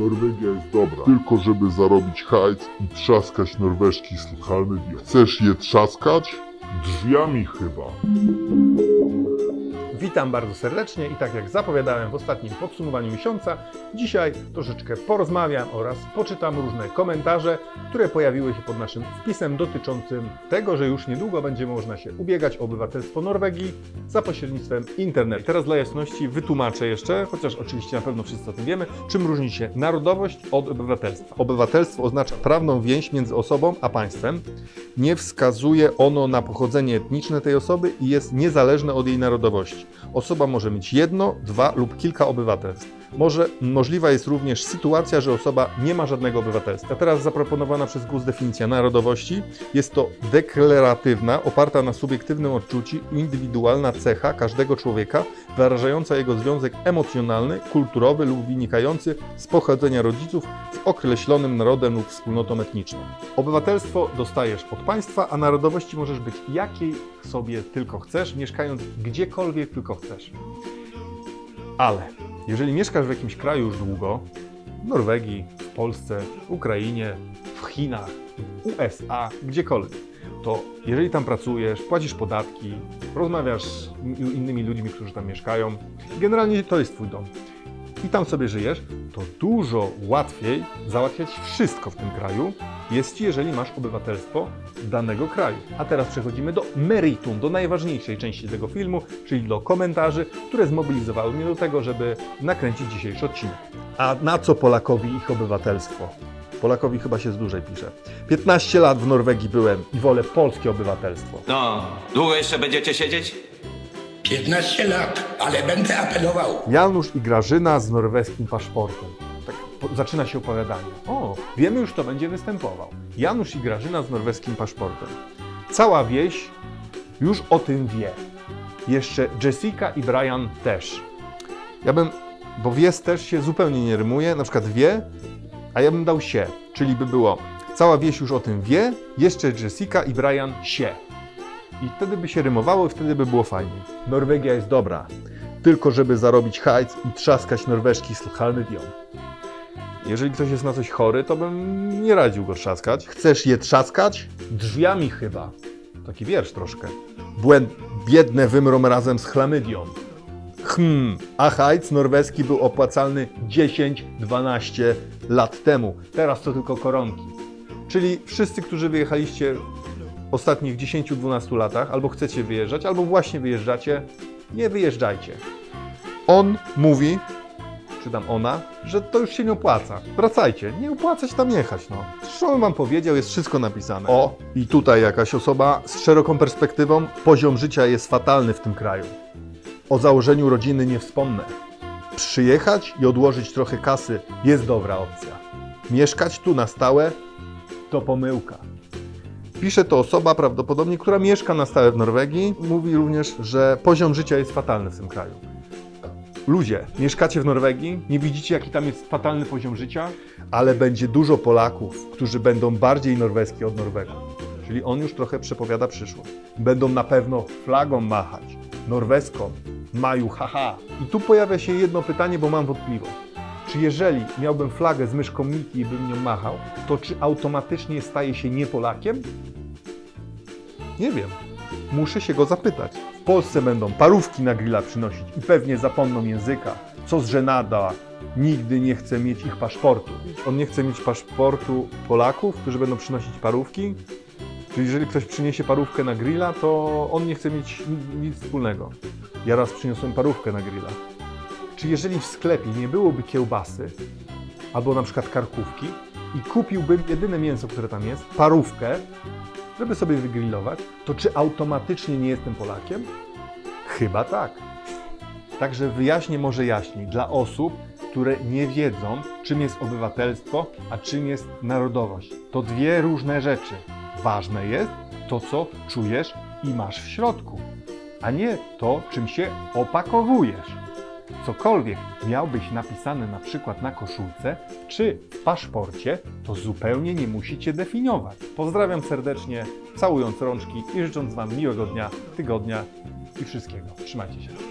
Norwegia jest dobra, tylko żeby zarobić hajs i trzaskać norweżki słuchalny diot. Chcesz je trzaskać? Drzwiami chyba. Witam bardzo serdecznie i tak jak zapowiadałem w ostatnim podsumowaniu miesiąca, dzisiaj troszeczkę porozmawiam oraz poczytam różne komentarze, które pojawiły się pod naszym wpisem dotyczącym tego, że już niedługo będzie można się ubiegać o obywatelstwo Norwegii za pośrednictwem internetu. Teraz dla jasności wytłumaczę jeszcze, chociaż oczywiście na pewno wszyscy o tym wiemy, czym różni się narodowość od obywatelstwa. Obywatelstwo oznacza prawną więź między osobą a państwem. Nie wskazuje ono na pochodzenie etniczne tej osoby i jest niezależne od jej narodowości. Osoba może mieć jedno, dwa lub kilka obywatelstw. Może możliwa jest również sytuacja, że osoba nie ma żadnego obywatelstwa. Teraz zaproponowana przez GUS definicja narodowości jest to deklaratywna, oparta na subiektywnym odczuciu, indywidualna cecha każdego człowieka, wyrażająca jego związek emocjonalny, kulturowy lub wynikający z pochodzenia rodziców z określonym narodem lub wspólnotą etniczną. Obywatelstwo dostajesz od państwa, a narodowości możesz być jakiej sobie tylko chcesz, mieszkając gdziekolwiek tylko chcesz. Ale jeżeli mieszkasz w jakimś kraju już długo, w Norwegii, w Polsce, Ukrainie, w Chinach, USA, gdziekolwiek, to jeżeli tam pracujesz, płacisz podatki, rozmawiasz z in- innymi ludźmi, którzy tam mieszkają, generalnie to jest Twój dom. I tam sobie żyjesz, to dużo łatwiej załatwiać wszystko w tym kraju jest Ci, jeżeli masz obywatelstwo danego kraju. A teraz przechodzimy do meritum, do najważniejszej części tego filmu, czyli do komentarzy, które zmobilizowały mnie do tego, żeby nakręcić dzisiejszy odcinek. A na co Polakowi ich obywatelstwo? Polakowi chyba się z dłużej pisze. 15 lat w Norwegii byłem i wolę polskie obywatelstwo. No, długo jeszcze będziecie siedzieć? 15 lat, ale będę apelował. Janusz i Grażyna z norweskim paszportem. Zaczyna się opowiadanie. O, wiemy już, kto będzie występował. Janusz i Grażyna z norweskim paszportem. Cała wieś już o tym wie. Jeszcze Jessica i Brian też. Ja bym, bo wies też się zupełnie nie rymuje, na przykład wie, a ja bym dał się, czyli by było cała wieś już o tym wie, jeszcze Jessica i Brian się. I wtedy by się rymowało i wtedy by było fajniej. Norwegia jest dobra, tylko żeby zarobić hajs i trzaskać norweżki słuchalny dion. Jeżeli ktoś jest na coś chory, to bym nie radził go trzaskać. Chcesz je trzaskać? Drzwiami chyba. Taki wiersz troszkę. Błęd, biedne wymrą razem z chlamydią. Hmm, a hajc norweski był opłacalny 10-12 lat temu. Teraz to tylko koronki. Czyli wszyscy, którzy wyjechaliście w ostatnich 10-12 latach, albo chcecie wyjeżdżać, albo właśnie wyjeżdżacie, nie wyjeżdżajcie. On mówi, czy tam ona, że to już się nie opłaca. Wracajcie, nie opłaca się tam jechać, no. On wam powiedział, jest wszystko napisane. O, i tutaj jakaś osoba z szeroką perspektywą, poziom życia jest fatalny w tym kraju. O założeniu rodziny nie wspomnę. Przyjechać i odłożyć trochę kasy jest dobra opcja. Mieszkać tu na stałe to pomyłka. Pisze to osoba prawdopodobnie, która mieszka na stałe w Norwegii. Mówi również, że poziom życia jest fatalny w tym kraju. Ludzie, mieszkacie w Norwegii, nie widzicie, jaki tam jest fatalny poziom życia, ale będzie dużo Polaków, którzy będą bardziej norweskie od Norwegów. Czyli on już trochę przepowiada przyszłość. Będą na pewno flagą machać, norweską, maju haha. I tu pojawia się jedno pytanie, bo mam wątpliwość. Czy jeżeli miałbym flagę z myszką Miki i bym nią machał, to czy automatycznie staje się nie Polakiem? Nie wiem. Muszę się go zapytać. W Polsce będą parówki na grilla przynosić i pewnie zapomną języka. Co z żenada? Nigdy nie chce mieć ich paszportu. On nie chce mieć paszportu Polaków, którzy będą przynosić parówki. Czyli jeżeli ktoś przyniesie parówkę na grilla, to on nie chce mieć ni- nic wspólnego. Ja raz przyniosłem parówkę na grilla. Czy jeżeli w sklepie nie byłoby kiełbasy, albo na przykład karkówki i kupiłbym jedyne mięso, które tam jest, parówkę, żeby sobie wygrillować, to czy automatycznie nie jestem Polakiem? Chyba tak. Także wyjaśnię może jaśniej dla osób, które nie wiedzą, czym jest obywatelstwo, a czym jest narodowość. To dwie różne rzeczy. Ważne jest to, co czujesz i masz w środku, a nie to, czym się opakowujesz. Cokolwiek miałbyś napisane na przykład na koszulce czy w paszporcie, to zupełnie nie musicie definiować. Pozdrawiam serdecznie, całując rączki i życząc Wam miłego dnia, tygodnia i wszystkiego. Trzymajcie się.